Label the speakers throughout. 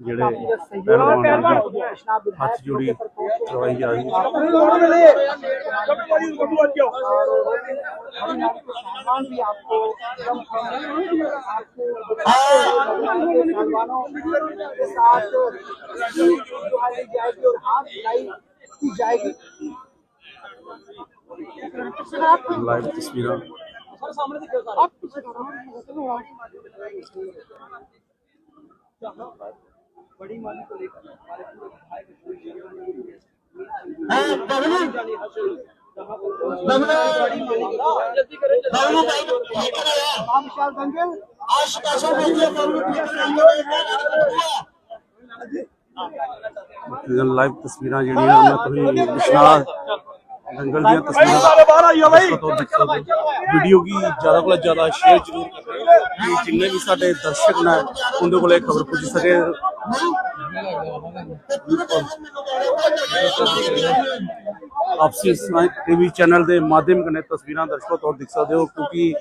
Speaker 1: ਜਿਹੜੇ
Speaker 2: काफी सहयोग
Speaker 1: ਪਹਿਲਵਾਨਾਂ
Speaker 2: और
Speaker 1: ਦੀ
Speaker 2: बिश्नाह विधायक
Speaker 1: ਹੱਥ ਜੋੜੀ
Speaker 2: मौके पर पहुंचे।
Speaker 1: ਕਰਵਾਈ ਜਾ ਰਹੀ ਹੈ
Speaker 2: सामान भी आपको कम आपको पहलवानों के साथ जुहाई जाएगी और हाथ मिलाई की जाएगी
Speaker 1: ਲਾਈਵ ਤਸਵੀਰਾਂ
Speaker 2: बड़ी माली को लेकर हमारे पूरे विधायक अशोक शर्मा ने हाँ, विशाल दंगल
Speaker 1: ਲਾਈਵ ਤਸਵੀਰਾਂ ਜਿਹੜੀਆਂ ਮੈਂ ਤੁਸੀਂ ਬਿਸ਼ਨਾ ਦੰਗਲ ਦੀਆਂ ਤਸਵੀਰਾਂ ਬਾਹਰ ਆਈਓ ਬਾਈ ਵੀਡੀਓ ਕੀ ਜ਼ਿਆਦਾ ਕੋਲ ਜ਼ਿਆਦਾ ਸ਼ੇਅਰ ਜ਼ਰੂਰ ਕਰਨਾ ਕਿ ਜਿੰਨੇ ਵੀ ਸਾਡੇ ਦਰਸ਼ਕ ਨੇ ਉਹਦੇ ਕੋਲੇ ਖਬਰ ਪੁੱਜ ਸਕੇ ਆਪਸੀ ਟੀਵੀ ਚੈਨਲ ਦੇ ਮਾਧਿਅਮ ਕਨੇ ਤਸਵੀਰਾਂ ਦਰਸ਼ਕੋ ਤੋਂ ਦਿਖ ਸਕਦੇ ਹੋ, ਕਿਉਂਕਿ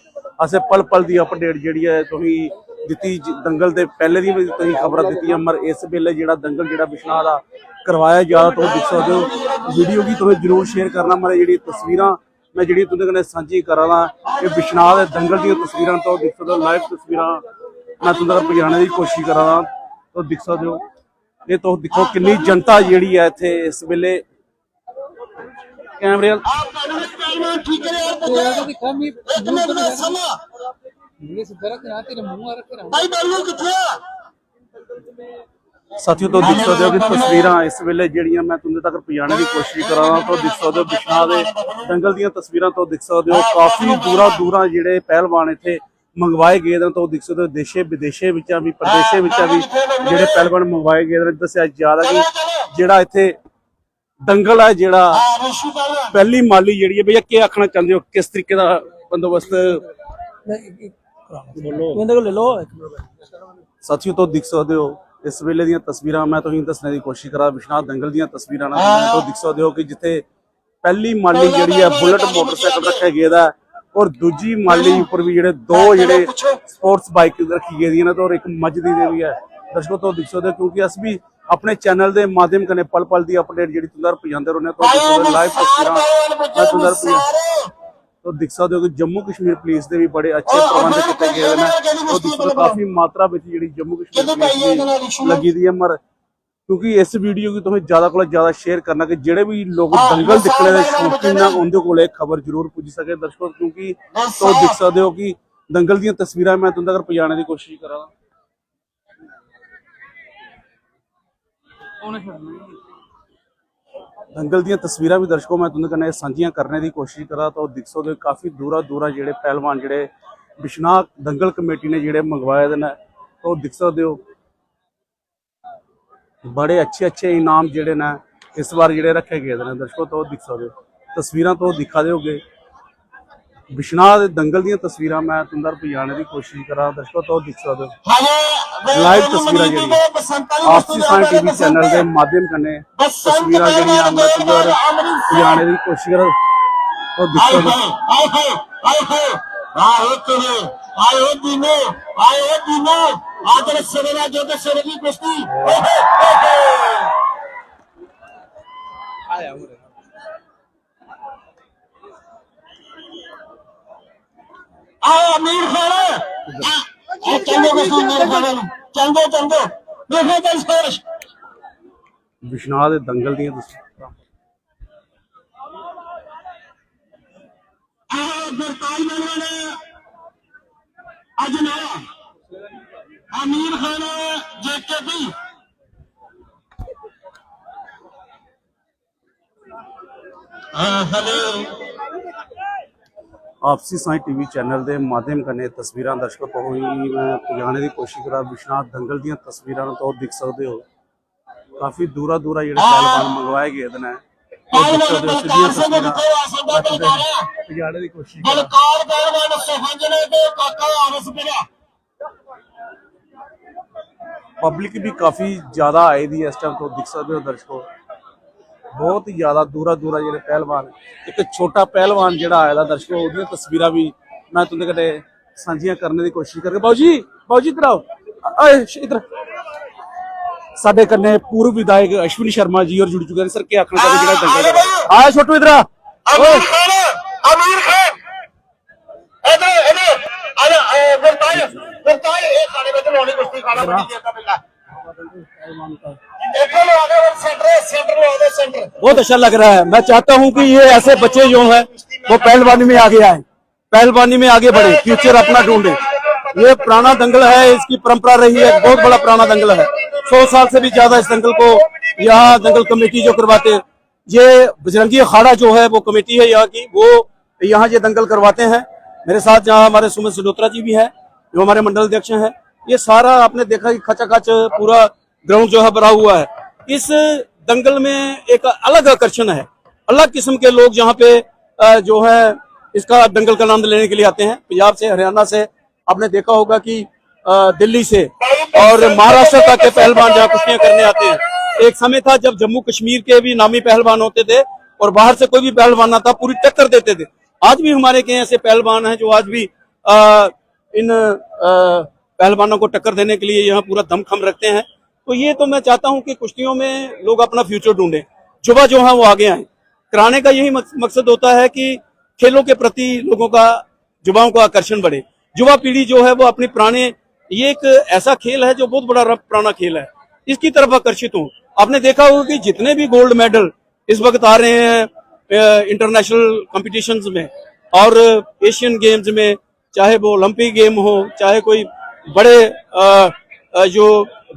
Speaker 1: ਅਸੇ ਪਲ ਪਲ ਦੀ ਅਪਡੇਟ ਜਿਹੜੀ ਹੈ ਤੁਸੀਂ ਦਿੱਤੀ ਜ- ਦੰਗਲ ਦੇ ਪਹਿਲੇ ਦੀ ਵੀ ਤੁਸੀਂ ਖਬਰਾਂ ਦਿੱਤੀਆਂ, ਮਰ ਇਸ ਵੇਲੇ ਜਿਹੜਾ ਦੰਗਲ ਜਿਹੜਾ ਬਿਸ਼ਨਾ ਦਾ ਕਰਵਾਇਆ ਜਾ ਤੋਂ ਦਿਖ ਸਕਦੇ ਹੋ। ਵੀਡੀਓ ਵੀ ਤੁਸੀਂ ਜਰੂਰ ਸ਼ੇਅਰ ਕਰਨਾ, ਮਰੇ ਜਿਹੜੀ ਤਸਵੀਰਾਂ ਮੈਂ ਜਿਹੜੀ ਤੁਹਾਡੇ ਕਨੇ ਸਾਂਝੀ ਕਰਾਂਗਾ ਇਹ ਬਿਸ਼ਨਾ ਦੇ ਦੰਗਲ ਦੀਆਂ ਤਸਵੀਰਾਂ ਤੋਂ ਦਿਖ ਸਕਦੇ ਹੋ ਲਾਈਵ ਤਸਵੀਰਾਂ ਮੈਂ ਤੁਹਾਨੂੰ ਪਹੁੰਚਾਉਣ ਦੀ ਕੋਸ਼ਿਸ਼ ਕਰਾਂਗਾ ਤੋਂ ਦਿਖ ਸਕਦੇ ਹੋ ਇਹ ਤੋਂ ਦੇਖੋ ਕਿੰਨੀ ਜਨਤਾ ਜਿਹੜੀ ਹੈ ਇੱਥੇ ਇਸ ਵੇਲੇ। ਕੈਮਰੇ ਵੱਲ ਸਾਥੀਓ ਤੋਂ ਦਿਖ ਸਕਦੇ ਹੋ ਕਿ ਤਸਵੀਰਾਂ ਇਸ ਵੇਲੇ ਜਿਹੜੀਆਂ ਮੈਂ ਤੁਹਾਨੂੰ ਤੱਕ ਪਹੁੰਚਾਉਣ ਦੀ ਕੋਸ਼ਿਸ਼ ਕਰਾਂਗਾ ਤੋਂ ਦਿਖ ਸਕਦੇ ਹੋ ਬਿਸ਼ਨਾ ਦੇ ਦੰਗਲ ਦੀਆਂ ਤਸਵੀਰਾਂ ਤੋਂ ਦਿਖ ਸਕਦੇ ਹੋ ਕਾਫੀ ਦੂਰਾ ਦੂਰਾ ਜਿਹੜੇ ਪਹਿਲਵਾਨ ਇੱਥੇ ਮੰਗਵਾਏ ਗਏ ਨੇ ਤੋਂ ਦਿਖ ਸਕਦੇ ਹੋ ਦੇਸ਼ੇ ਵਿਦੇਸ਼ੇ ਵਿੱਚਾਂ ਵੀ ਪ੍ਰਦੇਸ਼ੇ ਵਿੱਚਾਂ ਵੀ ਜਿਹੜੇ ਪਹਿਲਵਾਨ ਮੰਗਵਾਏ ਗਏ ਨੇ ਦੱਸਿਆ ਜਾ ਰਿਹਾ ਕਿ ਜਿਹੜਾ ਇੱਥੇ ਦੰਗਲ ਹੈ ਜਿਹੜਾ ਪਹਿਲੀ ਮਾਲੀ ਜਿਹੜੀ ਹੈ ਭਈਆ ਕੀ ਆਖਣਾ ਚਾਹੁੰਦੇ ਹੋ? ਕਿਸ ਤਰੀਕੇ ਦਾ ਬੰਦੋਬਸਤ?
Speaker 2: ਇਹਦੇ ਕੋਲ ਲੈ ਲਓ
Speaker 1: ਸਾਥੀਓ ਤੋਂ ਦਿਖ ਸਕਦੇ ਹੋ ਇਸ ਵੇਲੇ ਦੀਆਂ ਤਸਵੀਰਾਂ ਮੈਂ ਤੁਹਾਨੂੰ ਦੱਸਣ ਦੀ ਕੋਸ਼ਿਸ਼ ਕਰਾਂ ਵਿਸ਼ਨਾਥ ਦੰਗਲ ਦੀਆਂ ਤਸਵੀਰਾਂ ਨਾਲ ਤੋਂ ਦਿਖ ਸਕਦੇ ਹੋ ਕਿ ਜਿੱਥੇ ਪਹਿਲੀ ਮਾਲੀ ਜਿਹੜੀ ਹੈ ਬੁਲਟ ਮੋਟਰਸਾਈਕਲ ਰੱਖਿਆ ਗਿਆ ਦਾ ਔਰ ਦੂਜੀ ਮਾਲੀ ਉੱਪਰ ਵੀ ਜਿਹੜੇ ਦੋ ਜਿਹੜੇ ਸਪੋਰਟਸ ਬਾਈਕ ਰੱਖੀ ਗਈ ਦੀਆਂ ਨੇ ਤੇ ਔਰ ਇੱਕ ਮਜਦੀ ਦੇ ਵੀ ਹੈ। ਦਰਸ਼ਕੋ ਤੋਂ ਦਿਖ ਸਕਦੇ ਕਿਉਂਕਿ ਅਸੀਂ ਵੀ ਆਪਣੇ ਚੈਨਲ ਦੇ ਮਾਧਿਅਮ ਕਨੇ ਪਲ ਪਲ ਦੀ ਅਪਡੇਟ ਜਿਹੜੀ ਤੁੰਦਰ ਪਜਾਉਂਦੇ ਰਹਿੰਦੇ ਤੋਂ ਲਾਈਵ ਤਸਵੀਰਾਂ ਤੁੰਦਰ ਪਜਾ ਤੋ ਦਿਖ ਸਕਦੇ ਹੋ ਕਿ ਜੰਮੂ ਕਸ਼ਮੀਰ ਪੁਲਿਸ ਦੇ ਵੀ ਬੜੇ ਅੱਛੇ ਪ੍ਰਬੰਧ ਕੀਤੇ ਗਏ ਨੇ। ਉਹ ਦਿਖ ਸਕਦੇ ਹੋ ਕਾਫੀ ਮਾਤਰਾ ਵਿੱਚ ਜਿਹੜੀ ਜੰਮੂ ਕਸ਼ਮੀਰ ਪੁਲਿਸ ਦੀ ਲੱਗੀ ਦੀ ਹੈ ਮਰ ਕਿਉਂਕਿ ਇਸ ਵੀਡੀਓ ਨੂੰ ਤੁਸੀਂ ਜ਼ਿਆਦਾ ਕੋਲ ਜ਼ਿਆਦਾ ਸ਼ੇਅਰ ਕਰਨਾ ਕਿ ਜਿਹੜੇ ਵੀ ਲੋਕ ਦੰਗਲ ਦੇਖਣੇ ਦੇ ਸ਼ੌਕੀਨ ਆ ਉਹਦੇ ਕੋਲੇ ਖਬਰ ਜ਼ਰੂਰ ਪੁੱਜ ਸਕੇ ਦਰਸ਼ਕੋ ਕਿਉਂਕਿ ਤੋ ਦਿਖ ਸਕਦੇ ਹੋ ਕਿ ਦੰਗਲ ਦੀਆਂ ਤਸਵੀਰਾਂ ਮੈਂ ਤੁਹਾਨੂੰ ਤੱਕ ਪਹੁੰਚਾਉਣ ਦੀ ਕੋਸ਼ਿਸ਼ ਕਰਾਂਗਾ ਦੰਗਲ ਦੀਆਂ ਤਸਵੀਰਾਂ ਵੀ ਦਰਸ਼ਕੋ ਮੈਂ ਤੁਹਾਨੂੰ ਕਹਿੰਦਾ ਸਾਂਝੀਆਂ ਕਰਨੇ ਦੀ ਕੋਸ਼ਿਸ਼ ਕਰਾਂ ਤਾਂ ਉਹ ਦਿਖ ਸਕਦੇ ਹੋ ਕਾਫੀ ਦੂਰਾ ਦੂਰਾ ਜਿਹੜੇ ਪਹਿਲਵਾਨ ਜਿਹੜੇ ਬਿਸ਼ਨਾਕ ਦੰਗਲ ਕਮੇਟੀ ਨੇ ਜਿਹੜੇ ਮੰਗਵਾਏ ਦੇ ਨੇ ਤਾਂ ਉਹ ਦਿਖ ਸਕਦੇ ਹੋ। ਬੜੇ ਅੱਛੇ ਅੱਛੇ ਇਨਾਮ ਜਿਹੜੇ ਨੇ ਇਸ ਵਾਰ ਜਿਹੜੇ ਰੱਖੇ ਗਏ ਨੇ ਦਰਸ਼ਕੋ ਤੋਂ ਦਿਖ ਸਕਦੇ ਹੋ ਤਸਵੀਰਾਂ ਤੋਂ ਦਿਖਾ ਦਿਓਗੇ ਬਿਸ਼ਨਾਹ ਦੇ ਦੰਗਲ ਦੀਆਂ ਤਸਵੀਰਾਂ ਮੈਂ ਤੁਹਾਨੂੰ ਪਹੁੰਚਾਉਣ ਦੀ ਕੋਸ਼ਿਸ਼ ਕਰਾਂ ਦਰਸ਼ਕੋ ਤੋਂ ਦਿਖ ਸਕਦੇ ਹੋ ਲਾਈਵ ਤਸਵੀਰਾਂ ਜਿਹੜੀਆਂ ਆਪਸੀ ਸਾਂ ਟੀਵੀ ਚੈਨਲ ਦੇ ਮਾਧਿਅਮ ਕਨੇ ਤਸਵੀਰਾਂ ਜਿਹੜੀਆਂ ਮੈਂ ਤੁਹਾਨੂੰ ਪਹੁੰਚਾਉਣ ਦੀ ਕੋਸ਼ਿਸ਼ ਕਰਾਂ ਉਹ ਦਿਖ ਸਕਦੇ ਹੋ
Speaker 3: ਆਏ ਤੇਰੇ ਆਏ ਦਿਨੋ ਆਏ ਦਿਨੋ ਆਦਰ ਸਵੇਰਾ ਜੋ ਤੇ ਸਵੇਰੇ ਦੀ ਕੁਸ਼ਤੀ। ਆਇਆ ਅਮੀਰ ਅਮੀਰ ਖਾਨ। ਚੰਗੇ ਚੰਗੇ। ਦੇਖੋ
Speaker 1: ਬਿਸ਼ਨਾਹ ਦੇ ਦੰਗਲ ਦੀਆਂ ਤਸਵੀਰਾਂ
Speaker 3: ਆਹ ਗੁਰਤਾਜ ਮੰਗਣਾ ਨੇ ਅੱਜ ਨਾ ਅਮੀਰ ਖਾਨ ਹਾਂ ਹਲੋ
Speaker 1: ਆਪਸੀ ਸਾਈ ਟੀਵੀ ਚੈਨਲ ਦੇ ਮਾਧਿਅਮ ਕਨੇ ਤਸਵੀਰਾਂ ਦਰਸ਼ਕੋ ਹੀ ਮੈਂ ਪਹੁੰਚਾਉਣ ਦੀ ਕੋਸ਼ਿਸ਼ ਕਰਾਂ। ਵਿਸ਼ਨਾਥ ਦੰਗਲ ਦੀਆਂ ਤਸਵੀਰਾਂ ਨੂੰ ਤੋਂ ਦਿਖ ਸਕਦੇ ਹੋ। ਕਾਫੀ ਦੂਰਾ ਦੂਰਾ ਜਿਹੜੇ ਪਹਿਲਵਾਨ ਮੰਗਵਾਏ ਗਏ ਨੇ ਦੀ ਕੋਸ਼ਿਸ਼
Speaker 3: ਬਲਕਾਰ ਪਹਿਲਵਾਨ ਸਫੰਜਣੇ ਕਾਕਾ ਆਰਸ ਪਿਆ
Speaker 1: ਪਬਲਿਕ ਵੀ ਕਾਫੀ ਜ਼ਿਆਦਾ ਆਈ ਦੀ ਇਸ ਟਾਈਮ ਤੋਂ ਦਿਖ ਸਕਦੇ ਹੋ ਦਰਸ਼ਕੋ। ਬਹੁਤ ਹੀ ਜ਼ਿਆਦਾ ਦੂਰਾ ਦੂਰਾ ਜਿਹੜੇ ਪਹਿਲਵਾਨ ਇੱਕ ਛੋਟਾ ਪਹਿਲਵਾਨ ਜਿਹੜਾ ਆਇਆ ਦਾ ਦਰਸ਼ਕੋ ਉਹਦੀਆਂ ਤਸਵੀਰਾਂ ਵੀ ਮੈਂ ਤੁਹਾਡੇ ਕਦੇ ਸਾਂਝੀਆਂ ਕਰਨ ਦੀ ਕੋਸ਼ਿਸ਼ ਕਰਕੇ ਬਾਊ ਜੀ ਬਾਊ ਜੀ ਇਧਰ ਆਓ। ਆਏ ਇਧਰ। ਸਾਡੇ ਕੰਨੇ ਪੂਰਵ ਵਿਧਾਇਕ ਅਸ਼ਵਨੀ ਸ਼ਰਮਾ ਜੀ ਔਰ ਜੁੜ ਚੁੱਕੇ ਨੇ ਸਰ ਕੀ ਆਖਣਾ ਚਾਹੁੰਦੇ ਜਿਹੜਾ ਦੰਗਲ ਆਇਆ ਛੋਟੂ ਇਧਰ ਆ
Speaker 3: ਅਮੀਰ ਖਾਨ ਅਮੀਰ ਖਾਨ ਇਧਰ ਇਧਰ ਅਰੇ ਗੁਰਤਾਜ ਗੁਰਤਾਜ ਇਹ ਖਾਣੇ ਵਿੱਚ ਲੋਣੀ ਕੁਸ਼ਤੀ ਖਾਣਾ ਬੜੀ ਦੇਰ ਦਾ ਮਿਲਦਾ देखो लोग आगे वो सेंटर सेंटर में आगे सेंटर
Speaker 4: बहुत अच्छा लग रहा है मैं चाहता हूं कि ये ऐसे बच्चे जो हैं वो पहलवानी में आगे आए पहलवानी में आगे बढ़े फ्यूचर अपना ढूंढे ये पुराना दंगल है, इसकी परंपरा रही है, बहुत बड़ा पुराना दंगल है। सौ साल से भी ज़्यादा इस दंगल को यहाँ दंगल कमेटी जो करवाते हैं ये बजरंगी अखाड़ा जो है, वो कमेटी है यहाँ की, वो यहाँ ये दंगल करवाते हैं। मेरे साथ जहाँ हमारे सुमित सिलोत्रा जी भी हैं, जो हमारे मंडल अध्यक्ष हैं। ये सारा आपने देखा कि खचाखच पूरा ग्राउंड जो है भरा हुआ है। इस दंगल में एक अलग आकर्षण है। अलग किस्म के लोग यहाँ पे जो है, इसका दंगल का आनंद लेने के लिए आते हैं। पंजाब से, हरियाणा से आपने देखा होगा कि दिल्ली से और महाराष्ट्र तक के पहलवान जहाँ कुश्तियाँ करने आते हैं। एक समय था जब जम्मू कश्मीर के भी नामी पहलवान होते थे और बाहर से कोई भी पहलवान आता पूरी टक्कर देते थे। आज भी हमारे के ऐसे पहलवान हैं जो आज भी अ, इन पहलवानों को टक्कर देने के लिए यहाँ पूरा दमखम रखते हैं। तो ये तो मैं चाहता हूँ कि कुश्तियों में लोग अपना फ्यूचर ढूंढें युवा जो है वो आगे आए। कराने का यही मकसद होता है कि खेलों के प्रति लोगों का युवाओं का आकर्षण बढ़े। युवा पीढ़ी जो है वो अपने पुराने ये एक ऐसा खेल है जो बहुत बड़ा पुराना खेल है। इसकी तरफ़ आकर्षित हूँ। आपने देखा होगा कि जितने भी गोल्ड मेडल इस वक्त आ रहे हैं इंटरनेशनल कॉम्पिटिशन्स में और एशियन गेम्स में चाहे वो ओलंपिक गेम हो चाहे कोई बड़े अ, जो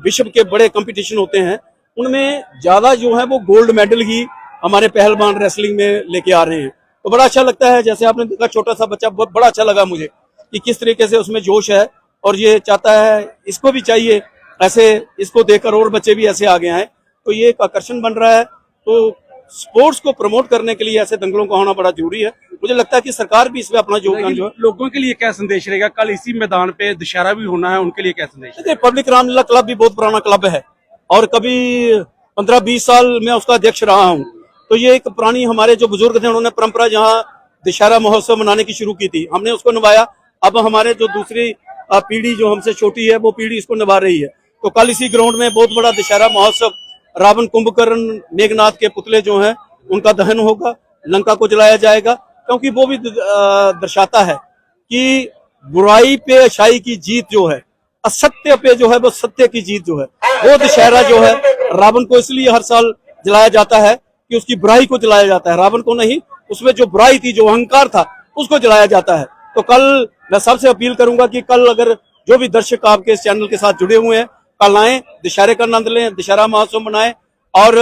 Speaker 4: विश्व के बड़े कंपटीशन होते हैं उनमें ज़्यादा जो है वो गोल्ड मेडल ही हमारे पहलवान रेसलिंग में लेके आ रहे हैं। तो बड़ा अच्छा लगता है जैसे आपने देखा छोटा सा बच्चा बड़ा अच्छा लगा मुझे। कि किस तरीके से उसमें जोश है और ये चाहता है इसको भी चाहिए ऐसे इसको देखकर और बच्चे भी ऐसे आगे आए। तो ये एक आकर्षण बन रहा है। तो स्पोर्ट्स को प्रमोट करने के लिए ऐसे दंगलों का होना बड़ा ज़रूरी है। मुझे लगता है कि सरकार भी इसमें अपना योगदान जो है
Speaker 1: लोगों के लिए क्या संदेश रहेगा? कल इसी मैदान पे दशहरा भी होना है उनके लिए क्या संदेश?
Speaker 4: देखिए पब्लिक रामलीला क्लब भी बहुत पुराना क्लब है और कभी पंद्रह बीस साल मैं उसका अध्यक्ष रहा हूँ। तो ये एक पुरानी हमारे जो बुज़ुर्ग थे उन्होंने परंपरा जहाँ दशहरा महोत्सव मनाने की शुरू की थी हमने उसको निभाया। अब हमारे जो दूसरी पीढ़ी जो हमसे छोटी है, वो पीढ़ी इसको निभा रही है। तो कल इसी ग्राउंड में बहुत बड़ा दशहरा महोत्सव, रावण कुंभकर्ण मेघनाथ के पुतले जो हैं, उनका दहन होगा, लंका को जलाया जाएगा, क्योंकि वो भी दर्शाता है कि बुराई पे, अच्छाई की जीत जो है, असत्य पे जो है, वो सत्य की जीत जो है, वो दशहरा जो है, रावण को इसलिए हर साल जलाया जाता है कि उसकी बुराई को जलाया जाता है। रावण को नहीं, उसमें जो बुराई थी, जो अहंकार था, उसको जलाया जाता है। तो कल मैं सबसे अपील करूंगा कि कल अगर जो भी दर्शक आपके इस चैनल के साथ जुड़े हुए हैं कल आए दशहरे का आनंद लें दशहरा महोत्सव मनाएं और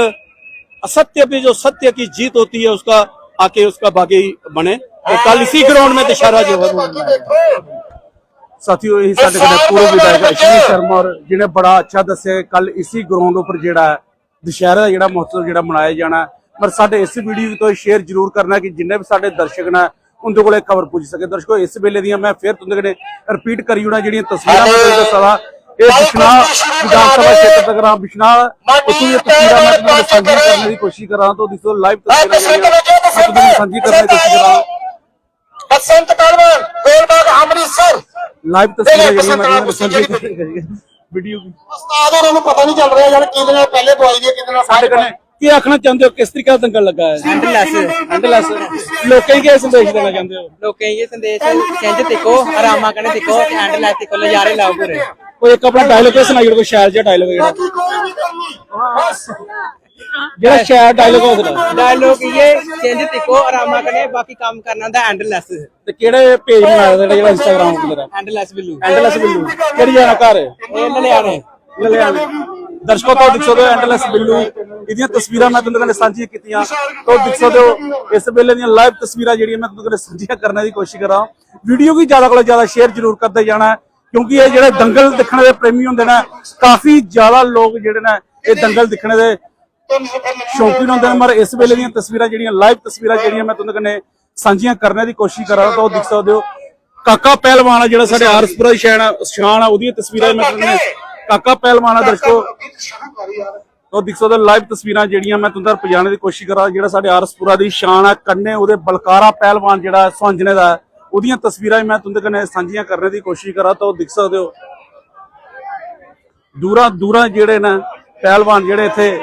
Speaker 4: असत्य पे जो सत्य की जीत होती है उसका आके उसका भागी बने तो कल इसी ग्राउंड में दशहरा जो है वो मनाएं।
Speaker 1: ਸਾਥੀਓ ਇਹ ਸਾਡੇ ਕੋਲ ਪੂਰਵ ਵਿਧਾਇਕ ਅਸ਼ਵਨੀ ਸ਼ਰਮਾ ਔਰ ਜਿਹਨੇ ਬੜਾ ਅੱਛਾ ਦੱਸਿਆ ਕੱਲ ਇਸੀ ਗਰਾਊਂਡ ਉੱਪਰ ਜਿਹੜਾ ਹੈ ਦੁਸ਼ਹਿਰਾ ਦਾ ਜਿਹੜਾ ਮਹੋਤਸਵ ਜਿਹੜਾ ਮਨਾਇਆ ਜਾਣਾ ਹੈ। ਪਰ ਸਾਡੇ ਇਸ ਵੀਡੀਓ ਤੋਂ ਸ਼ੇਅਰ ਜ਼ਰੂਰ ਕਰਨਾ ਕਿ ਜਿੰਨੇ ਵੀ ਸਾਡੇ ਦਰਸ਼ਕ ਨੇ ਉਹਦੇ ਕੋਲੇ ਖਬਰ ਪੁੱਜ ਸਕੇ। ਦਰਸ਼ਕੋ ਇਸ ਵੇਲੇ ਦੀਆਂ ਮੈਂ ਫੇਰ ਤੁੰਦੇ ਕਨੇ ਰਿਪੀਟ ਕਰੀ ਜੁਣਾ ਜਿਹੜੀਆਂ ਤਸਵੀਰਾਂ ਮੈਂ ਦੱਸਦਾ ਇਹ ਬਿਸ਼ਨਾ ਵਿਧਾਨ ਸਭਾ ਖੇਤਰ ਦਾ ਗ੍ਰਾਮ ਬਿਸ਼ਨਾ। ਉਸਨੂੰ ਇਹ ਤਸਵੀਰਾਂ ਮੈਂ ਤੁਹਾਨੂੰ ਸਾਂਝੀ ਕਰਨ ਦੀ ਕੋਸ਼ਿਸ਼ ਕਰਾਂ ਤਾਂ ਦਿਸੋ ਲਾਈਵ ਤਸਵੀਰਾਂ ਜਿਹੜੀਆਂ ਤੁਹਾਨੂੰ ਸਾਂਝੀ ਕਰਨ ਦੀ ਕੋਸ਼ਿਸ਼ ਕਰਾਂ
Speaker 3: ਬਸੰਤ ਕਾਲਵਾਨ ਗੋਲਬਾਗ ਅੰਮ੍ਰਿਤਸਰ।
Speaker 1: ਲਾਈਵ ਤਸਵੀਰਾਂ ਜਿਹੜੀਆਂ ਮੈਂ ਸਾਂਝੀ ਵੀਡੀਓ
Speaker 3: ਉਸਤਾਦ ਉਹਨਾਂ ਨੂੰ ਪਤਾ ਨਹੀਂ ਚੱਲ ਰਿਹਾ ਯਾਰ ਕਿਹਦੇ ਨਾਲ ਪਹਿਲੇ ਦਵਾਈ ਦੀ ਕਿਹਦੇ ਨਾਲ
Speaker 1: ਸਾਡੇ ਕਨੇ ਕੀ ਆਖਣਾ ਚਾਹੁੰਦੇ ਹੋ? ਕਿਸ ਤਰੀਕੇ ਦਾ ਦੰਗਲ ਲੱਗਾ ਹੈ?
Speaker 5: ਹੈਂਡਲੈਸ
Speaker 1: ਐਂਡਲੈਸ ਲੋਕਾਂ ਕੀ ਸੰਦੇਸ਼ ਦੇਣਾ ਚਾਹੁੰਦੇ ਹੋ?
Speaker 5: ਲੋਕਾਂ ਇਹ ਸੰਦੇਸ਼ ਸਿੰਜ ਤਿਕੋ ਆਰਾਮਾ ਕਨੇ ਤਿਕੋ ਤੇ ਹੈਂਡਲੈਸ ਤਿਕੋ ਨਜ਼ਾਰੇ ਲਾਓ ਪੂਰੇ।
Speaker 1: ਕੋਈ ਇੱਕ ਆਪਣਾ ਡਾਇਲੋਗ ਸੁਣਾਈਓ ਕੋਈ ਸ਼ਾਇਰ ਜਿਹਾ ਡਾਇਲੋਗ ਜਿਹੜਾ?
Speaker 3: ਕੋਈ ਨਹੀਂ। ਕਰਨੀ ਬਸ।
Speaker 1: ਜਿਹੜਾ ਸ਼ਾਇਰ ਡਾਇਲੋਗ ਹੋ ਸਕਦਾ
Speaker 5: ਡਾਇਲੋਗ ਇਹ ਸਿੰਜ ਤਿਕੋ ਆਰਾਮਾ ਕਨੇ ਬਾਕੀ ਕੰਮ ਕਰਨਾ ਦਾ ਹੈਂਡਲੈਸ
Speaker 1: ਤੇ ਕਿਹੜੇ ਪੇਜ ਬਣਾਇਆ ਜਿਹੜਾ ਜਿਹੜਾ ਇੰਸਟਾਗ੍ਰਾਮ ਤੇ ਤੇਰਾ
Speaker 5: ਹੈਂਡਲੈਸ ਬਿੱਲੂ।
Speaker 1: ਐਂਡਲੈਸ ਬਿੱਲੂ। ਕਿਹੜੀ ਜਾਣਾ ਘਰ?
Speaker 5: ਇਹ ਲਲਿਆਣੇ
Speaker 1: ਦਰਸ਼ਕੋ ਤੋਂ ਦਿਖ ਸਕਦੇ ਹੋ ਐਂਡਲੈਸ ਬਿੱਲੂ ਇਹਦੀਆਂ ਤਸਵੀਰਾਂ ਮੈਂ ਤੁਹਾਨੂੰ ਨਾਲ ਸਾਂਝੀਆਂ ਕੀਤੀਆਂ। ਤੋਂ ਦਿਖ ਸਕਦੇ ਹੋ ਇਸ ਵੇਲੇ ਦੀਆਂ ਲਾਈਵ ਤਸਵੀਰਾਂ ਜਿਹੜੀਆਂ ਮੈਂ ਤੁਹਾਨੂੰ ਨਾਲ ਸਾਂਝੀਆਂ ਕਰਨ ਦੀ ਕੋਸ਼ਿਸ਼ ਕਰ ਵੀਡੀਓ ਵੀ ਜ਼ਿਆਦਾ ਕੋਲੋਂ ਜ਼ਿਆਦਾ ਸ਼ੇਅਰ ਜ਼ਰੂਰ ਕਰਦੇ ਜਾਣਾ ਕਿਉਂਕਿ ਇਹ ਜਿਹੜੇ ਦੰਗਲ ਦੇਖਣ ਦੇ ਪ੍ਰੇਮੀ ਹੁੰਦੇ ਨੇ ਕਾਫੀ ਜ਼ਿਆਦਾ ਲੋਕ ਜਿਹੜੇ ਨੇ ਇਹ ਦੰਗਲ ਦੇਖਣ ਦੇ ਸ਼ੌਕੀਨ ਹੁੰਦੇ ਨੇ। ਮਰ ਇਸ ਵੇਲੇ ਦੀਆਂ ਤਸਵੀਰਾਂ ਜਿਹੜੀਆਂ ਲਾਈਵ ਤਸਵੀਰਾਂ ਜਿਹੜੀਆਂ ਮੈਂ ਤੁਹਾਨੂੰ ਕਨੇ ਸਾਂਝੀਆਂ ਕਰਨ ਦੀ ਕੋਸ਼ਿਸ਼ ਕਰ ਰਹਾ ਤਾਂ ਉਹ ਦੇਖ ਸਕਦੇ ਹੋ। ਕਾਕਾ ਪਹਿਲਵਾਨ ਆ ਜਿਹੜਾ ਸਾਡੇ ਆਰਸਪੁਰਾ ਦੀ ਸ਼ਾਨ ਆ ਸ਼ਾਨ ਆ ਉਹਦੀਆਂ ਤਸਵੀਰਾਂ ਮੈਂ ਤੁਹਾਨੂੰ ਕਾਕਾ ਪਹਿਲਵਾਨ ਦਰਸ਼ਕੋ। ਤੋ ਦੇਖ ਸਕਦੇ ਲਾਈਵ ਤਸਵੀਰਾਂ ਜਿਹੜੀਆਂ ਮੈਂ ਤੁਹਾਨੂੰ ਪਜਾਣੇ ਦੀ ਕੋਸ਼ਿਸ਼ ਕਰਾਂ ਜਿਹੜਾ ਸਾਡੇ ਆਰਸਪੁਰਾ ਦੀ ਸ਼ਾਨ ਆ ਕੰਨੇ ਉਹਦੇ ਬਲਕਾਰਾ ਪਹਿਲਵਾਨ ਜਿਹੜਾ ਸੁਹੰਜਣੇ ਦਾ ਉਹਦੀਆਂ ਤਸਵੀਰਾਂ ਵੀ ਮੈਂ ਤੁਹਾਡੇ ਕਨੇ ਸਾਂਝੀਆਂ ਕਰਨ ਦੀ ਕੋਸ਼ਿਸ਼ ਕਰਾਂ ਤਾਂ ਦੇਖ ਸਕਦੇ ਹੋ। ਦੂਰਾ ਦੂਰਾ ਜਿਹੜੇ ਨੇ ਪਹਿਲਵਾਨ ਜਿਹੜੇ ਇੱਥੇ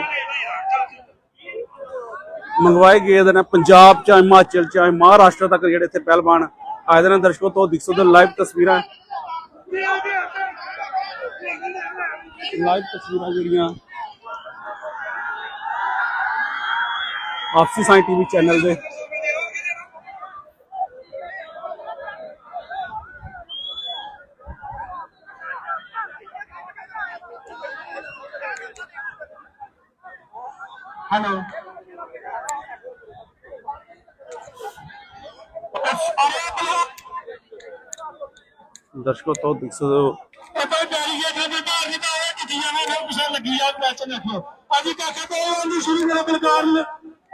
Speaker 1: ਮੰਗਵਾਏ ਗਏ ਨੇ ਪੰਜਾਬ ਚ ਹਿਮਾਚਲ ਚ ਮਹਾਰਾਸ਼ਟਰ ਤੱਕ ਜਿਹੜੇ ਇੱਥੇ ਪਹਿਲਵਾਨ ਆਏ ਨੇ ਦਰਸ਼ਕੋ ਤੋਂ ਦੇਖ ਸਕਦੇ ਲਾਈਵ ਤਸਵੀਰਾਂ। ਲਾਈਵ ਤਸਵੀਰਾਂ ਜਿਹੜੀਆਂ ਆਪਸੀ ਸਾਈ ਟੀਵੀ ਚੈਨਲ ਦੇ
Speaker 3: ਹੈਲੋ
Speaker 1: ਦਰਸ਼ਕੋ ਤੋਂ ਦੇਖ ਸਕਦੇ ਹੋ
Speaker 3: ਲੱਗੀ ਦੇਖੋ ਅਜੀ ਕਾਕਾ ਪਹਿਲਵਾਨ ਨੂੰ ਸ਼ੁਰੂ ਕਰੋ ਬਲਕਾਰ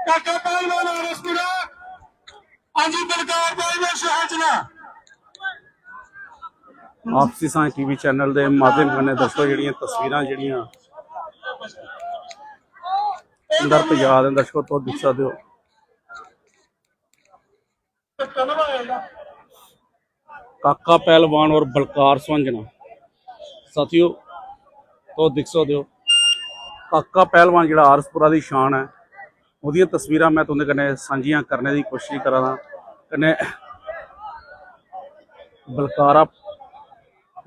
Speaker 3: ਕਾਕਾ ਪਹਿਲਵਾਨ ਆਰਸਪੁਰਾ ਅਜੀ ਬਲਕਾਰ ਪਹਿਲਵਾਨ ਸ਼ਹਾਜਨਾ
Speaker 1: ਆਪਸੀ ਸਾਈ ਟੀਵੀ ਚੈਨਲ ਦੇ ਮਾਧਿਅਮ ਕਨੇ ਦਰਸ਼ਕੋ ਜਿਹੜੀਆਂ ਤਸਵੀਰਾਂ ਜਿਹੜੀਆਂ ਅੰਦਰ ਪੰਜਾਬ ਦੇ ਦਰਸ਼ਕੋ ਤੋਂ ਦੇਖ ਸਕਦੇ ਹੋ।
Speaker 3: ਕਨਵਾ ਆਏਗਾ
Speaker 1: ਕਾਕਾ ਪਹਿਲਵਾਨ ਔਰ ਬਲਕਾਰ ਸੁਹੰਜਣਾ ਸਾਥੀਓ, ਤੋਂ ਦੇਖ ਕਾਕਾ ਪਹਿਲਵਾਨ ਜਿਹੜਾ ਆਰਸਪੁਰਾ ਦੀ ਸ਼ਾਨ ਹੈ, ਉਹਦੀਆਂ ਤਸਵੀਰਾਂ ਮੈਂ ਤੁਹਾਡੇ ਕਨੇ ਸਾਂਝੀਆਂ ਕਰਨ ਦੀ ਕੋਸ਼ਿਸ਼ ਕਰਾਂ ਕਨੇ ਬਲਕਾਰਾ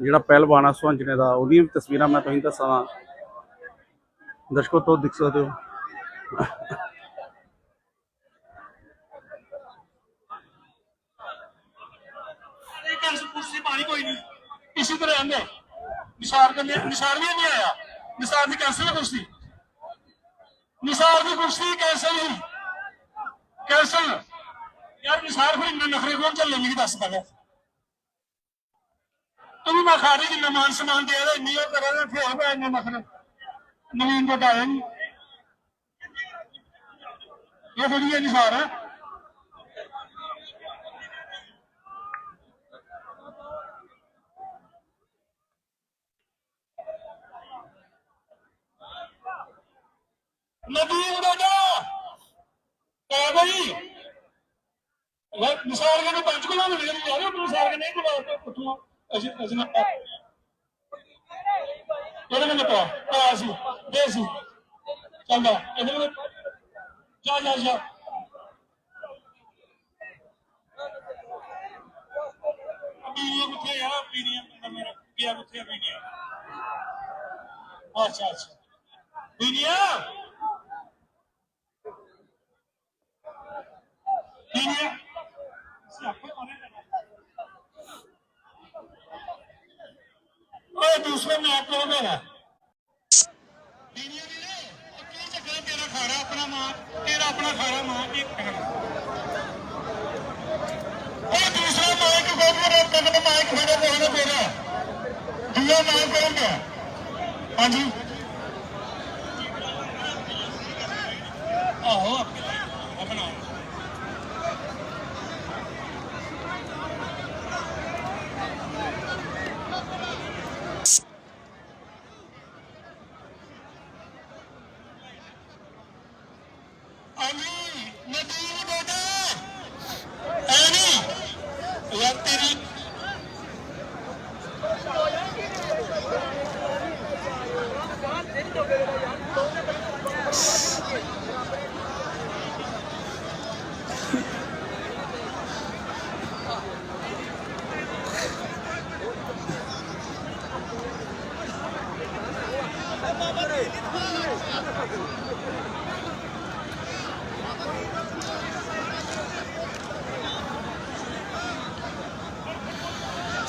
Speaker 1: ਜਿਹੜਾ ਪਹਿਲਵਾਨ ਆ ਸੁਹੰਜਨੇ ਦਾ, ਉਹਦੀਆਂ ਵੀ ਤਸਵੀਰਾਂ ਮੈਂ ਤੁਹਾਨੂੰ ਦੱਸਾਂ ਦਰਸ਼ਕੋ ਤੋਂ ਦਿਖ ਸਕਦੇ ਹੋ।
Speaker 3: ਕੁਰਸੀ ਕੋਈ ਨਹੀਂ। ਇਸੇ ਤਰ੍ਹਾਂ ਰਹਿੰਦੇ। ਨਿਸ਼ਾਰ ਕਰਨੇ ਨਿਸ਼ਾਰ ਵੀ ਨਹੀਂ ਆਇਆ। निसार की कैंसिल है कुर्सी निसार की कुर्सी कैंसिल ही कैंसिल यार निसार फिर इन्ने नखरे कौन चल लेंगे दस पहले तुम मैं खा रही जिन्ना मान सम्मान दे रहा इन्नी कर रहा फिर मैं इन्ने नखरे नवीन को डाले नहीं ये थोड़ी है निसार है ਨਦੀਮ ਬੇਟਾ ਐ ਬਈ। ਮਿਸਾਲ ਕਹਿੰਦੇ ਪੰਜ ਕੋਲਾਂ ਨੂੰ ਨਿਕਲ ਜਾ ਰਿਹਾ ਮਿਸਾਲ ਕਹਿੰਦੇ ਇਹ ਜਵਾਬ ਤੋਂ ਪੁੱਛੋ ਅਸੀਂ ਅਸੀਂ ਨਾ ਇਹਦੇ ਮੈਨੂੰ ਪਾ। ਪਾ ਸੀ। ਦੇ ਸੀ। ਚੰਗਾ ਇਹਦੇ ਮੈਨੂੰ ਜਾ ਜਾ ਜਾ। ਪੀੜੀਆਂ ਕਿੱਥੇ ਆ? ਪੀੜੀਆਂ ਬੰਦਾ ਮੇਰਾ? ਗਿਆ ਕਿੱਥੇ ਪੀੜੀਆਂ ਅੱਛਾ ਅੱਛਾ। ਪੀੜੀਆਂ ਪੀੜੀਆਂ ਸਿਆਪੇ ਕੋਨੇ ਓਏ ਦੂਸਰੇ ਮੈਚ ਕੋਲ ਮੇਰਾ ਪੀੜੀਆਂ ਵੀਰੇ ਉਹ ਕੀ ਚੱਕਰ ਤੇਰਾ ਖਾਰਾ ਆਪਣਾ ਮਾਂ ਤੇਰਾ ਆਪਣਾ ਖਾਰਾ ਮਾਂ ਕੀ ਕਰਨਾ ਉਹ ਦੂਸਰਾ ਮਾਈਕ ਕੋਲ ਮੇਰਾ ਤਿੰਨ ਤੇ ਮਾਈਕ ਫੜੇ ਕੋਲ ਤੇਰਾ ਦੂਆ ਮਾਈਕ ਕੋਲ ਗਿਆ ਹਾਂਜੀ ਆਹੋ ਆਪਣਾ ਹਾਂਜੀ ਨਦੀਮ ਬੇਟਾ ਐ ਨਹੀਂ ਯਾਰ ਤੇਰੀ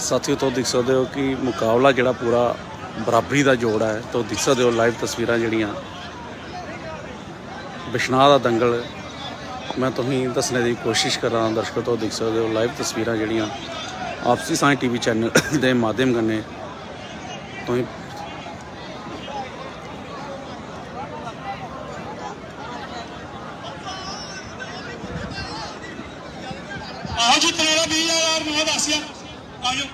Speaker 1: ਸਾਥੀਓ ਤੋਂ ਦੇਖ ਸਕਦੇ ਹੋ ਕਿ ਮੁਕਾਬਲਾ ਜਿਹੜਾ ਪੂਰਾ ਬਰਾਬਰੀ ਦਾ ਜੋੜ ਹੈ। ਤੋਂ ਦੇਖ ਸਕਦੇ ਹੋ ਲਾਈਵ ਤਸਵੀਰਾਂ ਜਿਹੜੀਆਂ। ਬਿਸ਼ਨਾਹ ਦਾ ਦੰਗਲ। ਮੈਂ ਤੁਹਾਨੂੰ ਦੱਸਣੇ ਦੀ ਕੋਸ਼ਿਸ਼ ਕਰ ਰਹਾ ਹਾਂ, ਦਰਸ਼ਕੋ ਤੋਂ ਦੇਖ ਸਕਦੇ ਹੋ ਲਾਈਵ ਤਸਵੀਰਾਂ ਜਿਹੜੀਆਂ ਆਪਸੀ ਸਾਈ ਟੀਵੀ ਚੈਨਲ ਦੇ ਮਾਧਿਅਮ ਕਰਨੇ। ਤੁਸੀਂ
Speaker 3: ਆਹੋ ਜੀ ਤੇਰਾ 20000 ਮੈਂ ਦੱਸਿਆ ਆਜੋ।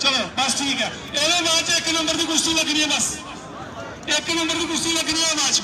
Speaker 3: ਚਲੋ, ਬਸ
Speaker 6: ਠੀਕ ਹੈ। ਇਹਦੇ ਬਾਅਦ ਚ ਇੱਕ ਨੰਬਰ ਦੀ ਕੁਸ਼ਤੀ ਲੱਗਣੀ ਹੈ ਬਸ। ਇੱਕ ਨੰਬਰ ਦੀ ਕੁਸ਼ਤੀ ਲੱਗਣੀ ਹੈ ਬਾਅਦ